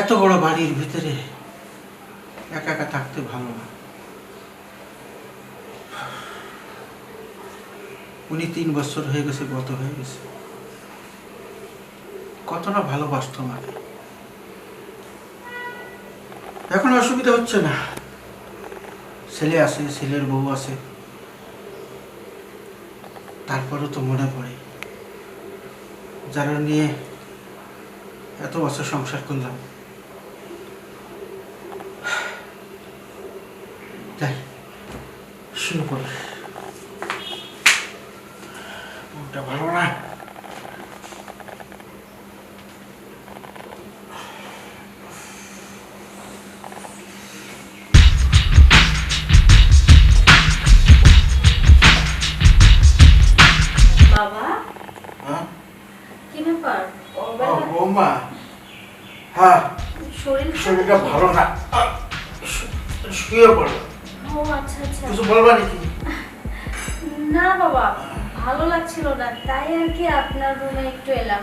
এত বড় বাড়ির ভিতরে একা একা থাকতে ভালো না। উনি তিন বছর হয়ে গেছে, গত হয়ে গেছে। কত না ভালোবাসতো আমাকে এখন অসুবিধা হচ্ছে না। ছেলে আছে, ছেলের বউ আছে। তারপরেও তো মনে পড়ে। যারা নিয়ে এত বছর সংসার করলাম। যাই শুরু করি। মনটা ভালো না? বাবা? হ্যাঁ? কি ব্যাপার? বৌমা। হ্যাঁ শরীর শরীরটা ভালো না। শুয়ে পড়ো। কিছু বলবা নাকি? না বাবা ভালো লাগছিল না তাই আর কি আপনার রুমে একটু এলাম।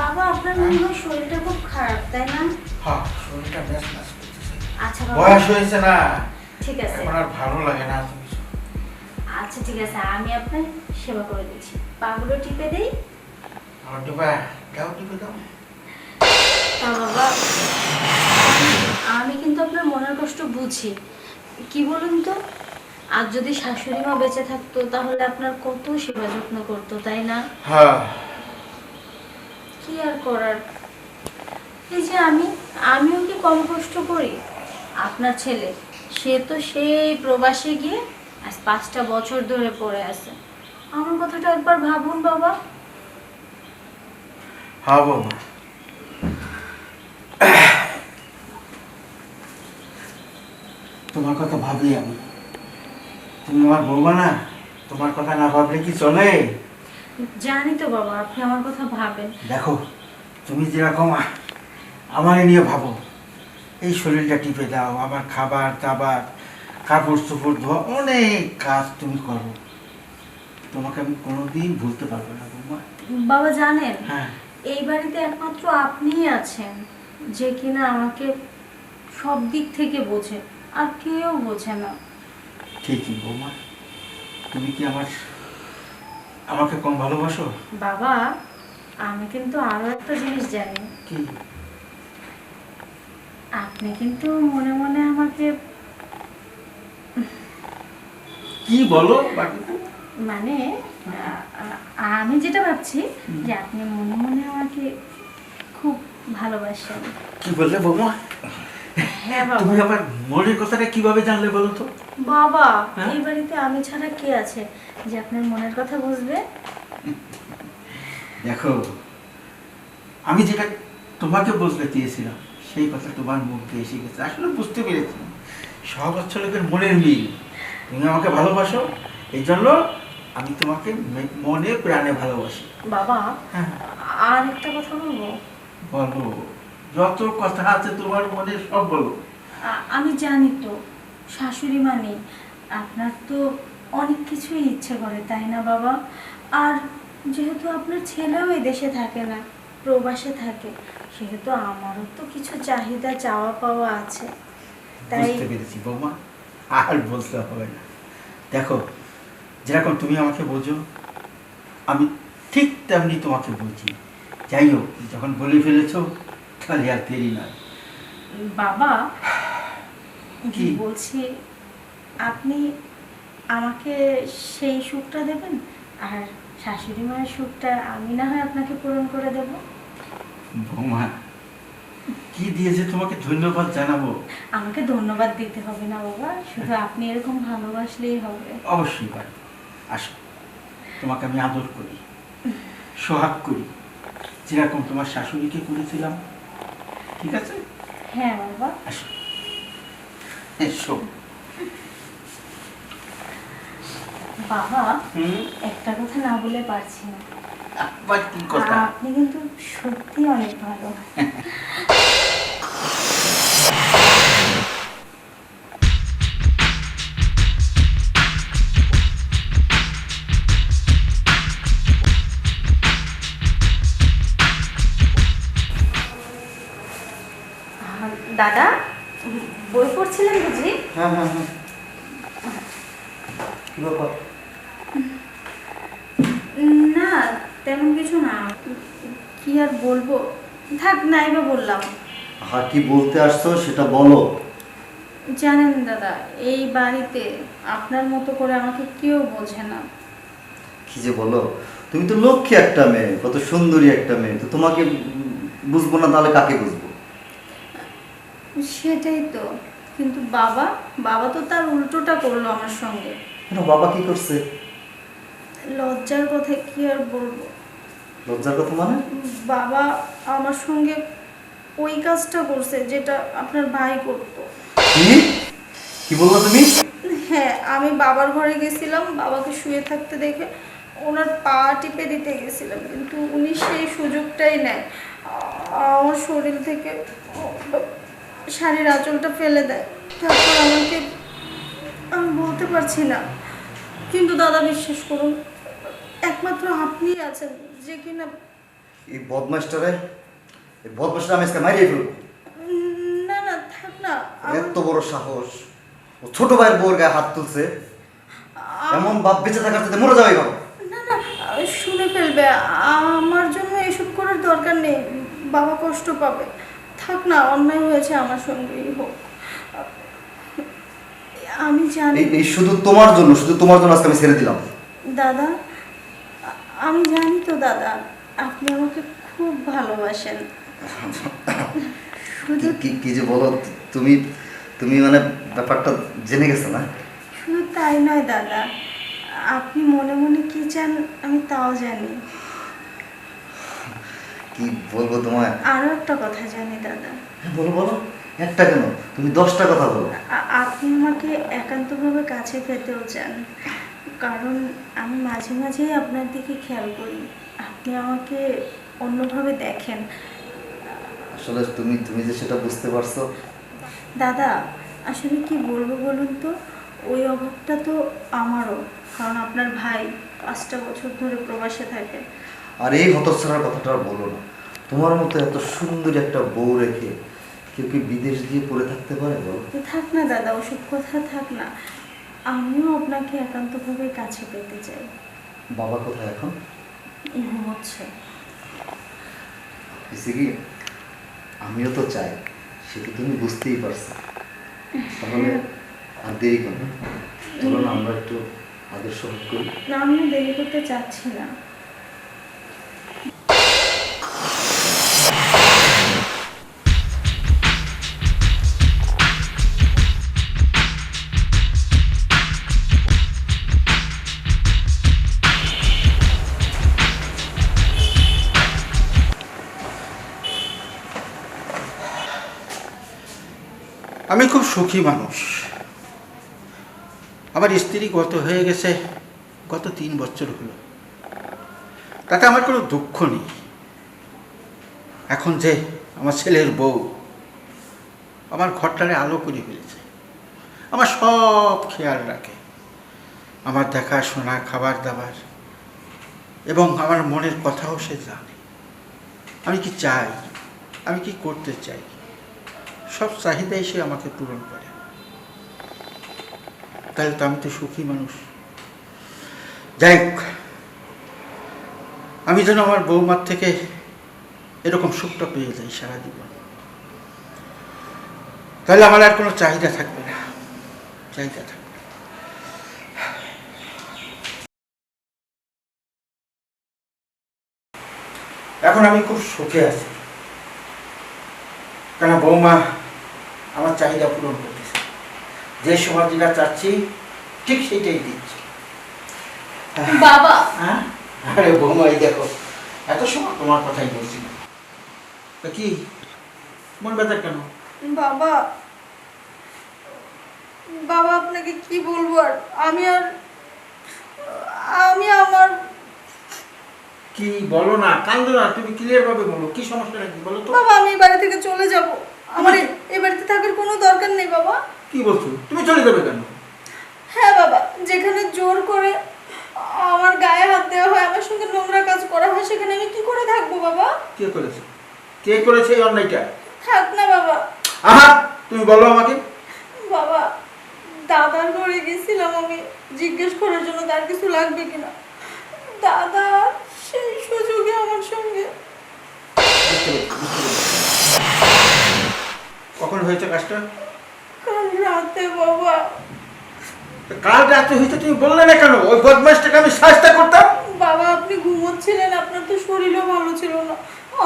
বাবা আপনার মনে হয় শরীরটা খুব খারাপ তাই না? হ্যাঁ শরীরটা ম্যাচ করতেছে। আচ্ছা বাবা। বয়স হয়েছে না। ঠিক আছে। আর ভালো লাগে না আচ্ছা ঠিক আছে আমি আপনার সেবা করে দিচ্ছি। পাগুলো টিপে দেই? আমার দাও ডিবা দাও। বাবা আমি কিন্তু আপনার মনের কষ্ট বুঝি। কি বলুন তো? আর যদি শাশুড়ি মা বেঁচে থাকতো তাহলে আপনার কত সেবা যত্ন করতো তাই না? হ্যাঁ। কি আর করার? এই যে আমি আমিও কি কম কষ্ট করি? আপনার ছেলে সে তো সেই প্রবাসে গিয়ে আজ পাঁচটা বছর ধরে পড়ে আছে। আমার কথাটা একবার ভাবুন বাবা। হ্যাঁ বৌমা। তোমার কথা ভাবি আমি। তুমি আমার বৌমা না? তোমার কথা না ভাবলে কি চলে? জানি তো বাবা আপনি আমার কথা ভাবেন। দেখো তুমি যেরকম আমারে নিয়ে ভাবো এই শরীরটা টিপে দাও আমার খাবার দাবার কাপড় চোপড় ধোয়া অনেক কাজ তুমি করো। তোমাকে আমি কোনোদিন ভুলতে পারব না বৌমা। বাবা জানেন হ্যাঁ। এই বাড়িতে একমাত্র আপনিই আছেন যে কিনা আমাকে সব দিক থেকে বোঝে আর কেউ বোঝে না। ঠিকই বৌমা তুমি কি আমার আমাকে কম ভালোবাসো? বাবা আমি কিন্তু আরও একটা জিনিস জানি। কি? আপনি কিন্তু মনে মনে আমাকে কি বলো মানে আমি যেটা ভাবছি যে আপনি মনে মনে আমাকে খুব ভালোবাসেন। কি বললে বৌমা? হ্যাঁ বাবা। তুমি আমার মনের কথাটা কীভাবে জানলে বলো তো? বাবা হ্যাঁ? এই বাড়িতে আমি ছাড়া কে আছে যে আপনার মনের কথা বুঝবে? দেখো আমি যেটা তোমাকে বলতে চেয়েছিলাম সেই কথা তোমার মুখ দিয়ে এসে গেছে। আসলে বুঝতে পেরেছি। সব হচ্ছে লোকের মনের মিল। তুমি আমাকে ভালোবাসো এই জন্য আমি তোমাকে মনে প্রাণে ভালোবাসি। বাবা হ্যাঁ। আর একটা কথা বলব? বলো। যত কথা আছে তোমার মনে সব বলো। আমি জানি তো শাশুড়ি মানে আপনার তো অনেক কিছুই ইচ্ছে করে তাই না বাবা? আর যেহেতু আপনার ছেলেও দেশে থাকে না প্রবাসে থাকে সেহেতু আমারও তো কিছু চাহিদা চাওয়া পাওয়া আছে। তাই বুঝতে পেরেছি বৌমা আর বলতে হবে না। দেখো যেরকম তুমি আমাকে বোঝো আমি ঠিক তেমনি তোমাকে বুঝি। যাই হোক যখন বলে ফেলেছো তাহলে আর দেরি নয়। বাবা কি? বলছি আপনি আমাকে সেই সুখটা দেবেন? আর শাশুড়ি মায়ের সুখটা আমি না হয় আপনাকে পূরণ করে দেব? বৌমা কি দিয়েছে তোমাকে ধন্যবাদ জানাব? আমাকে ধন্যবাদ দিতে হবে না বাবা শুধু আপনি এরকম ভালোবাসলেই হবে। অবশ্যই পারি আসো তোমাকে আমি আদর করি সোহাগ করি। যেরকম তোমার শাশুড়িকে করেছিলাম ঠিক আছে? হ্যাঁ বাবা। এসো। বাবা একটা কথা না বলে পারছি না। আবার কি কথা? আপনি কিন্তু সত্যি অনেক ভালো। দাদা বই পড়ছিলেন বুঝি? হ্যাঁ হ্যাঁ হ্যাঁ। না তেমন কিছু না। কি আর বলব? থাক নাই বা বললাম। হ্যাঁ কি বলতে আসছো সেটা বলো। জানেন দাদা এই বাড়িতে আপনার মতো করে আমাকে কেউ বোঝে না। কি যে বলো? তুমি তো লক্ষ্মী একটা মেয়ে কত সুন্দরী একটা মেয়ে। তো তোমাকে বুঝব না তাহলে কাকে বুঝব? সেটাই তো। কিন্তু বাবা বাবা তো তার উল্টোটা করল আমার সঙ্গে। কেন বাবা কি করছে? লজ্জার কথা কি আর বলব? লজ্জার কথা মানে? বাবা আমার সঙ্গে ওই কাজটা করছে যেটা আপনার ভাই করতো। কি? কি বলল তুমি? হ্যাঁ আমি বাবার ঘরে গেছিলাম বাবাকে শুয়ে থাকতে দেখে ওনার পা টিপে দিতে গেছিলাম কিন্তু উনি সেই সুযোগটাই নেয় আমার শরীর থেকে শাড়ির আঁচলটা ফেলে দেয়। তারপর আমাকে আমি বলতে পারছি না। কিন্তু দাদা বিশ্বাস করুন একমাত্র আপনিই আছেন যে কিনা এই বদমাসটারে এই বদমাসটা আমি আজকে মারিয়ে ফেলব। না না থাক না এত বড় সাহস। ও ছোট ভাইয়ের বউর গায়ে হাত তুলছে। এমন বাপ বেঁচে থাকার সাথে মরে যাবে বাবা না না শুনে ফেলবে। আমার জন্য এসব করার দরকার নেই। বাবা কষ্ট পাবে। থাক না অন্যায় হয়েছে আমার সঙ্গেই হোক। আমি জানি এই শুধু তোমার জন্য শুধু তোমার জন্য আজকে আমি ছেড়ে দিলাম। দাদা আমি জানি তো দাদা আপনি আমাকে খুব ভালোবাসেন। শুধু কি কি যে বলো তুমি তুমি মানে ব্যাপারটা জেনে গেছো না? শুধু তাই নয় দাদা আপনি মনে মনে কি চান আমি তাও জানি। কি বলব তোমায়? আরও একটা কথা জানি দাদা। হ্যাঁ, বলো বলো। একটা কেন? তুমি দশটা কথা বলো। আপনি আমাকে একান্তভাবে কাছে পেতেও চান। কারণ আমি মাঝে মাঝেই আপনার দিকে খেয়াল করি। আপনি আমাকে অন্যভাবে দেখেন। আসলে তুমি তুমি যে সেটা বুঝতে পারছ। দাদা আসলে কি বলব বলুন তো? ওই অভাবটা তো আমারও। কারণ আপনার ভাই পাঁচটা বছর ধরে প্রবাসে থাকে। আর এই হতচ্ছাড়ার কথাটা আর বলো না। তোমার মতো এত সুন্দর একটা বউ রেখে কেউ কি বিদেশ দিয়ে পড়ে থাকতে পারে বলো? থাক না দাদা ওসব কথা থাক না। আমিও আপনাকে একান্তভাবে কাছে পেতে চাই। বাবা কোথায় এখন? ঘুমোচ্ছে কি? আমিও তো চাই সেটা তুমি বুঝতেই পারছ। তাহলে আর দেরি করো চলো না আমরা একটু আদর্শ করি। না আমিও দেরি করতে চাচ্ছি না। খুব সুখী মানুষ। আমার স্ত্রী গত হয়ে গেছে, গত তিন বছর হলো। তাতে আমার কোনো দুঃখ নেই। এখন যে আমার ছেলের বউ, আমার ঘরটারে আলো করে ফেলেছে। আমার সব খেয়াল রাখে। আমার দেখাশোনা খাবার দাবার এবং আমার মনের কথাও সে জানে। আমি কি চাই? আমি কি করতে চাই? সব চাহিদাই সে আমাকে পূরণ করে। তাহলে তো আমি তো সুখী মানুষ। যাই হোক, আমি যেন আমার বৌমার থেকে এরকম সুখটা পেয়ে যাই সারা জীবন তাহলে আমার আর কোনো চাহিদা থাকবে না। চাহিদা থাকবে। এখন আমি খুব সুখে আছি। কেন বৌমা আমার চাহিদা পূরণ করতেছে। যে সময় যেটা চাচ্ছি ঠিক সেইটাই দিচ্ছি। বাবা! হ্যাঁ? আরে বৌমা এই দেখো এত সময় তোমার কথাই বলছি তা কি মন ব্যথা কেন? বাবা বাবা আপনাকে কি বলব আর? আমি আর আমি আমার কি বলো না? কান্দো না তুমি ক্লিয়ার ভাবে বলো। কি সমস্যা নাকি বলো তো? বাবা আমি এই বাড়ি থেকে চলে যাব। আমার এই বাড়িতে থাকার কোনো দরকার নেই বাবা। কি বলছো? তুমি চলে যাবে কেন? হ্যাঁ বাবা যেখানে জোর করে আমার গায়ে হাত দেওয়া হয় আমার সঙ্গে নোংরা কাজ করা হয় সেখানে আমি কি করে থাকব বাবা? কে করেছে? কে করেছে এই অন্যায়টা? থাক না বাবা। আহা তুমি বলো আমাকে। বাবা দাদার ঘরে গেছিলাম আমি। জিজ্ঞেস করার জন্য তার কিছু লাগবে কিনা? দাদা সেই সুযোগে আমার সঙ্গে। কখন হয়েছে কাজটা? কাল রাতে বাবা। কাল রাতে হয়েছে তুমি বললে না কেন? ওই বদমাসটাকে আমি সাহায্য করতাম? বাবা আপনি ঘুমোচ্ছিলেন আপনার তো শরীরও ভালো ছিল না।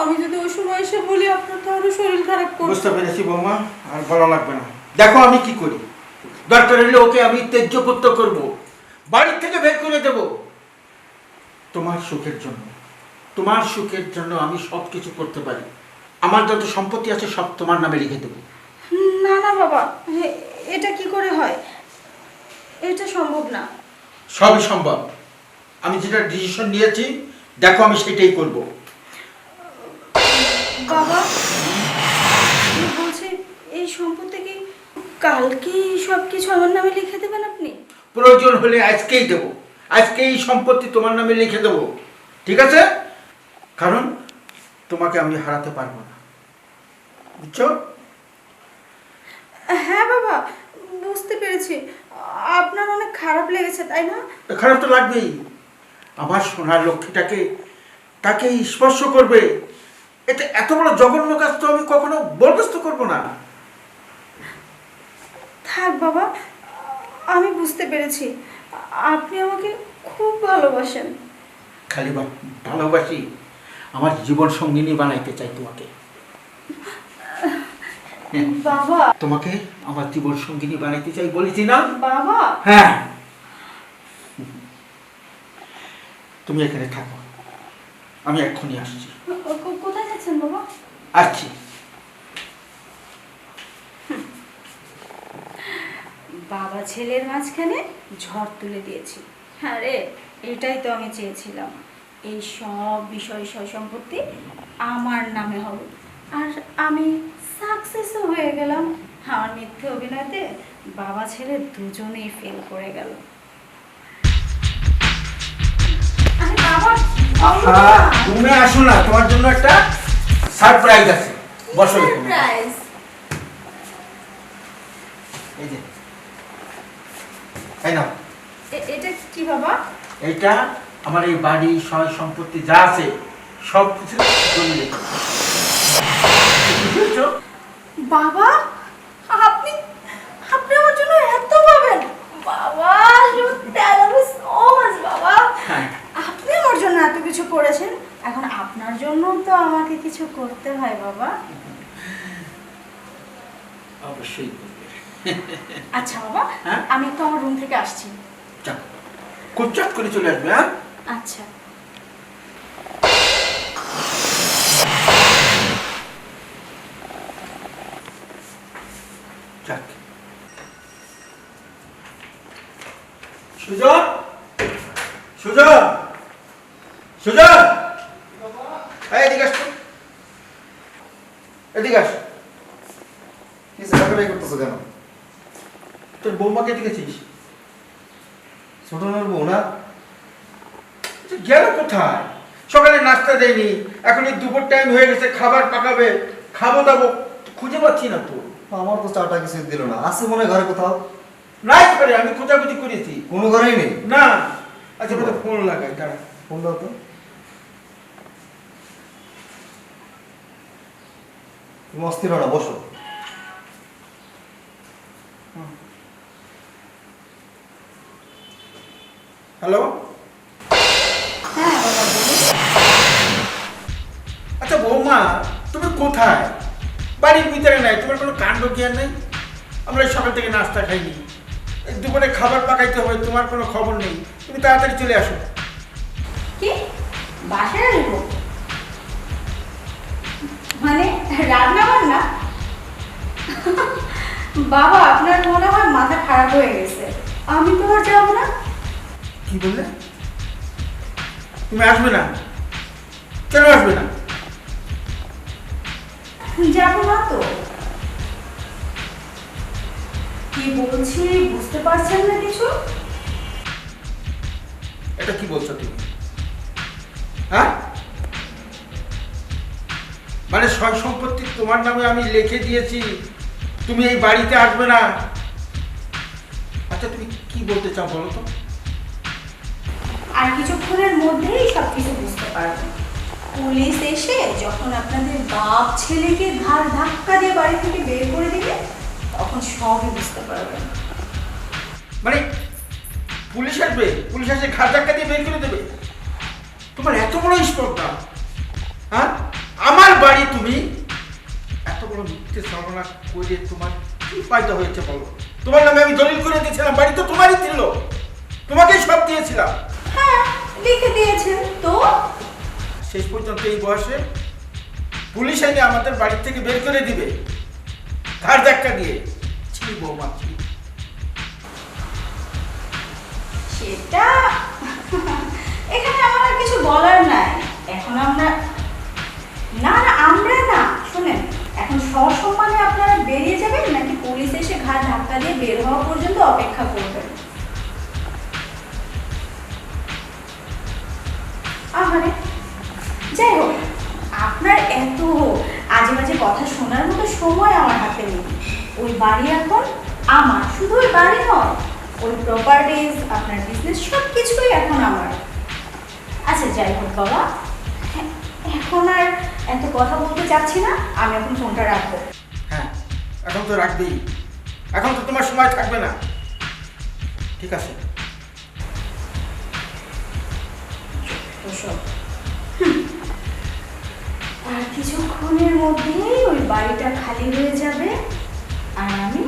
আমি যদি ওই সময় এসে বলি আপনার তো আরও শরীর খারাপ করবে বুঝতে পেরেছি বৌমা আর বলা লাগবে না। দেখো আমি কি করি। দরকার হলে ওকে আমি তেজ্যপুত্র করব। বাড়ির থেকে বের করে দেব। তোমার সুখের জন্য। তোমার সুখের জন্য আমি সব কিছু করতে পারি। আমার যত সম্পত্তি আছে সব তোমার নামে লিখে দেবো। না না বাবা এটা কি করে হয়? এটা সম্ভব না। সবই সম্ভব। আমি যেটা ডিসিশন নিয়েছি দেখো আমি সেটাই করব। বাবা বলছি এই সম্পত্তি কি কালকেই সব কিছু আমার নামে লিখে দেবেন আপনি? প্রয়োজন হলে আজকেই দেবো। আজকেই সম্পত্তি তোমার নামে লিখে দেবো। ঠিক আছে? কারণ তোমাকে আমি হারাতে পারব না। বুঝছ? হ্যাঁ বাবা বুঝতে পেরেছি। আপনার অনেক খারাপ লেগেছে তাই না? খারাপ তো লাগবেই। আমার সোনার লক্ষ্মীটাকে তাকে স্পর্শ করবে। এটা এত বড় জঘন্য কাজ তো আমি কখনো বরদাস্ত করব না। থাক বাবা আমি বুঝতে পেরেছি। আপনি আমাকে খুব ভালোবাসেন। খালি ভালোবাসি আমার জীবন সঙ্গিনী বানাইতে চাই তোমাকে। বাবা। তোমাকে আমার জীবন সঙ্গিনী বানাইতে চাই বলেছি না? বাবা। হ্যাঁ। তুমি এখানে থাকো। আমি এক্ষুনি আসছি। কোথায় যাচ্ছেন বাবা? আসছি। বাবা ছেলের মাঝখানে ঝড় তুলে দিয়েছি। হ্যাঁ রে। এটাই তো আমি চেয়েছিলাম। এই সব বিষয় সয় সম্পত্তি আমার নামে হবে। আর আমি সাকসেসও হয়ে গেলাম। আমার মিথ্যে অভিনয়তে বাবা ছেলে দুজনেই ফেল করে গেল। আরে তুমি আসো না তোমার জন্য একটা সারপ্রাইজ আছে। বসো সারপ্রাইজ এই যে। এই নাও এটা কি বাবা? এইটা আমার এই বাড়ি সয় সম্পত্তি যা আছে সব কিছু জমি রেখে বাবা আপনি আপনি আমার জন্য এত পাবেন। বাবা সো মাচ বাবা। হ্যাঁ। আপনি আমার জন্য এত কিছু করেছেন। এখন আপনার জন্য তো আমাকে কিছু করতে হয় বাবা। অবশ্যই করবে। আচ্ছা বাবা হ্যাঁ? আমি তো আমার রুম থেকে আসছি। খুব চট করে চলে আসবে হ্যাঁ? আচ্ছা। সুজন সুজন এই এদিকে আস তো। এদিকে আস কি চাকরি করতেছো কেন তোর বৌমাকে দেখেছিস? ছোট মেয়ের বউ না? গেল কোথায়? সকালে নাস্তা দেয়নি এখন এই দুপুর টাইম হয়ে গেছে খাবার পাকাবে খাব দাবো খুঁজে পাচ্ছি না তো। আমার তো চাটা কিছু দিল না। আছে মনে হয় ঘরে কোথাও? নাই পারে আমি খোঁজাখুঁজি করেছি। কোনো ঘরেই নেই? না। আচ্ছা আমি তো ফোন লাগাই দাঁড়া। ফোন দাও তো। তুমি অস্থির না বসো। হ্যালো হ্যাঁ বলুন আচ্ছা বৌমা তুমি কোথায়? বাড়ির ভিতরে নাই তোমার কোনো কাণ্ড জ্ঞান নেই? আমরা এই সকাল থেকে নাস্তা খাইনি। এই দুপুরে খাবার পাকাইতে হবে তোমার কোনো খবর নেই। তুমি তাড়াতাড়ি চলে আসো। কি? বাসায় আসব? মানে রান্না বান্না বাবা আপনার মনে হয় মাথা খারাপ হয়ে গেছে। আমি তো আর যাব না। কি বললে? তুমি আসবে না। কেন আসবে না? যাব না তো। কি বলছি বুঝতে পারছেন না কিছু? এটা কি বলছো তুমি? হ্যাঁ? মানে সয় সম্পত্তি তোমার নামে আমি লিখে দিয়েছি। তুমি এই বাড়িতে আসবে না। আচ্ছা তুমি কি বলতে চাও বলো তো? আর কিছুক্ষণের মধ্যেই সব কিছু বুঝতে পারবেন পুলিশ এসে যখন আপনাদের বাপ ছেলেকে ঘাড় ধাক্কা দিয়ে বাড়ি থেকে বের করে দিবে, তখন সবই বুঝতে পারবেন মানে পুলিশ আসবে, পুলিশ এসে ঘাট ধাক্কা দিয়ে বের করে দেবে। তোমার এত বড় স্পর্ধা? হ্যাঁ? আমার বাড়ি তুমি এত বড় মিথ্যে সর্বনাশ করে তোমার কি ফায়দা হয়েছে বলো? তোমার নামে আমি দলিল করে দিয়েছিলাম, বাড়ি তো তোমারই ছিল। তোমাকেই সব দিয়েছিলাম। লিখে দিয়েছেন তো? শেষ পর্যন্ত এই বয়সে পুলিশ এনে আমাদের বাড়ি থেকে বের করে দিবে। ঘাট ধাক্কা দিয়ে। ছি বৌমা সেটা এখানে আমার আর কিছু বলার নাই। এখন আমরা না না আমরা না শুনেন এখন সসম্মানে আপনারা বেরিয়ে যাবেন নাকি পুলিশ এসে ঘাট ধাক্কা দিয়ে বের হওয়া পর্যন্ত অপেক্ষা করবেন আহারে যাই হোক আপনার এত আজে বাজে কথা শোনার মতো সময় আমার হাতে নেই। ওই বাড়ি এখন আমার শুধু ওই বাড়ি নয় ওই প্রপার্টিজ আপনার বিজনেস সব কিছুই এখন আমার। আচ্ছা যাই হোক বাবা। হ্যাঁ, এখন আর এত কথা বলতে চাচ্ছি না আমি এখন ফোনটা রাখব। হ্যাঁ এখন তো রাখবেই এখন তো তোমার সময় থাকবে না। ঠিক আছে। ওসব কিছুক্ষণের মধ্যেই ওই বাড়িটা খালি হয়ে যাবে আর আমি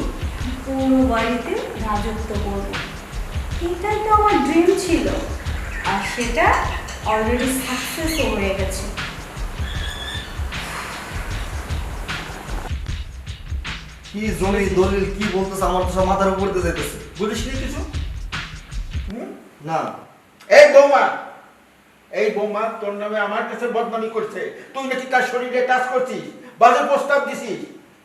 পুরো বাড়িতে রাজত্ব করব। এটাই তো আমার ড্রিম ছিল। আর সেটা অলরেডি সাকসেসও হয়ে গেছে। কি জমি দলিল কি বলতেছে আমার তো সব মাথার উপর দিয়ে যাইতেছে। বলিস কিছু? হুম? না। এই বৌমা এই বৌমা তোর নামে আমার কাছে বদনামি করছে। তুই নাকি তার শরীরে টাচ করছিস বাজে প্রস্তাব দিছিস।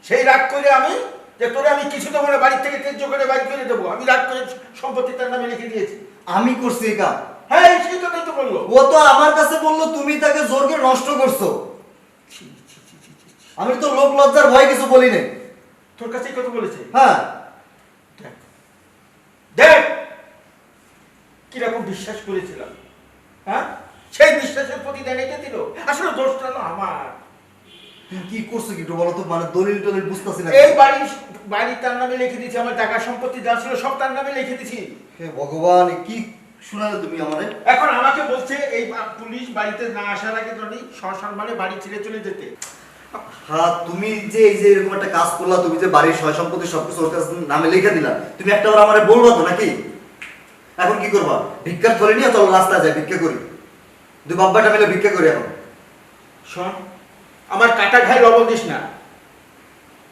সেই রাগ করে আমি যে তোরে আমি কিছু দেবো না বাড়ি থেকে তেজ্য করে বাড়ি করে দেবো। আমি রাগ করে সম্পত্তি তার নামে লিখে দিয়েছি। আমি করছি এই কাম। হ্যাঁ সেই কথাই তো বলল। ও তো আমার কাছে বলল তুমি তাকে জোর করে নষ্ট করছ। আমি তো লোক লজ্জার ভয় কিছু বলি নাই। তোর কাছে এই কথা বলেছে? হ্যাঁ। দেখ! কীরকম বিশ্বাস করেছিলাম। হ্যাঁ? সেই বিশ্বাসের প্রতিদান রেখে দিল। আসলে দোষটা না আমার। কি করছ কি বলো তো মানে দলিল টলিল বুঝতেছি না। এই বাড়ি বাড়ি তার নামে লিখে দিয়েছি আমার টাকা সম্পত্তি যা ছিল সব তার নামে লিখে দিয়েছি। হে ভগবান কি শোনালে তুমি আমারে? এখন আমাকে বলছে এই পুলিশ বাড়িতে না আসার আগে তুমি সসম্মানে বাড়ি ছেড়ে চলে যেতে। হ্যাঁ তুমি যে এই যে এরকম একটা কাজ করলা তুমি যে বাড়ির সয় সম্পত্তি সবকিছু ওর কাছে নামে লিখে দিলা তুমি একটা বার আমারে বলবা তো নাকি? এখন কি করবা? ভিক্ষার থলে নিয়ে চলো রাস্তায় যাই ভিক্ষা করি। দুই বাব্বাটা মিলে ভিক্ষা করি এখন। শোন আমার কাটা ঘায়ে লবণ দিস না।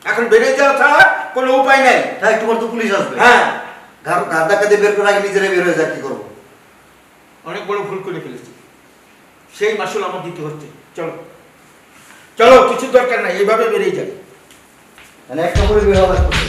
এখন বেড়ে যাওয়া ছাড়া কোনো উপায় নাই। তাই পর তো পুলিশ আসবে। হ্যাঁ। ঘর ঘর ধাক্কা দিয়ে বের করে আগে নিজেরাই বের হয়ে যায় কি করব? অনেক বড় ভুল করে ফেলেছি। সেই মাসুল আমার দিতে হচ্ছে। চলো। চলো কিছু দরকার নাই এইভাবে বেরিয়ে যাবে মানে একটা করে বের লাগতেছে